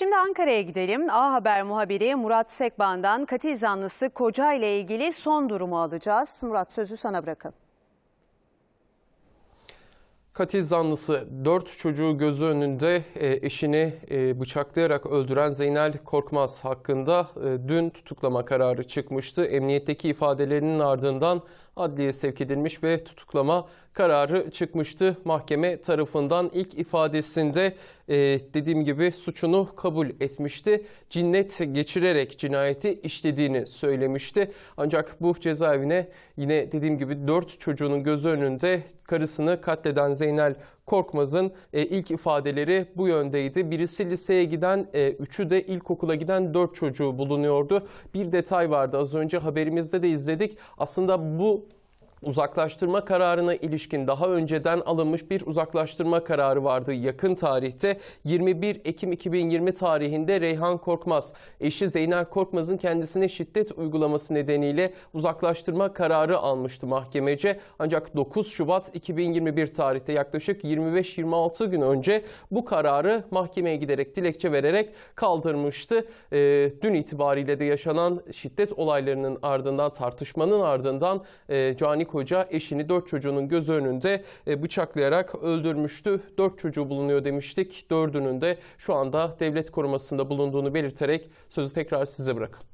Şimdi Ankara'ya gidelim. A Haber muhabiri Murat Sekban'dan katil zanlısı Koca ile ilgili son durumu alacağız. Murat sözü sana bırakalım. Katil zanlısı dört çocuğu gözü önünde e, eşini e, bıçaklayarak öldüren Zeynel Korkmaz hakkında e, dün tutuklama kararı çıkmıştı. Emniyetteki ifadelerinin ardından adliye sevk edilmiş ve tutuklama kararı çıkmıştı. Mahkeme tarafından ilk ifadesinde dediğim gibi suçunu kabul etmişti. Cinnet geçirerek cinayeti işlediğini söylemişti. Ancak bu cezaevine yine dediğim gibi dört çocuğunun gözü önünde karısını katleden Zeynel Korkmaz'ın e, ilk ifadeleri bu yöndeydi. Birisi liseye giden, e, üçü de ilkokula giden dört çocuğu bulunuyordu. Bir detay vardı az önce haberimizde de izledik. Aslında bu uzaklaştırma kararına ilişkin daha önceden alınmış bir uzaklaştırma kararı vardı yakın tarihte. 21 Ekim 2020 tarihinde Reyhan Korkmaz, eşi Zeynel Korkmaz'ın kendisine şiddet uygulaması nedeniyle uzaklaştırma kararı almıştı mahkemece. Ancak 9 Şubat 2021 tarihte yaklaşık 25-26 gün önce bu kararı mahkemeye giderek dilekçe vererek kaldırmıştı. Ee, dün itibariyle de yaşanan şiddet olaylarının ardından tartışmanın ardından e, Cani Koca eşini dört çocuğunun gözü önünde e, bıçaklayarak öldürmüştü. Dört çocuğu bulunuyor demiştik. Dördünün de şu anda devlet korumasında bulunduğunu belirterek sözü tekrar size bırakalım.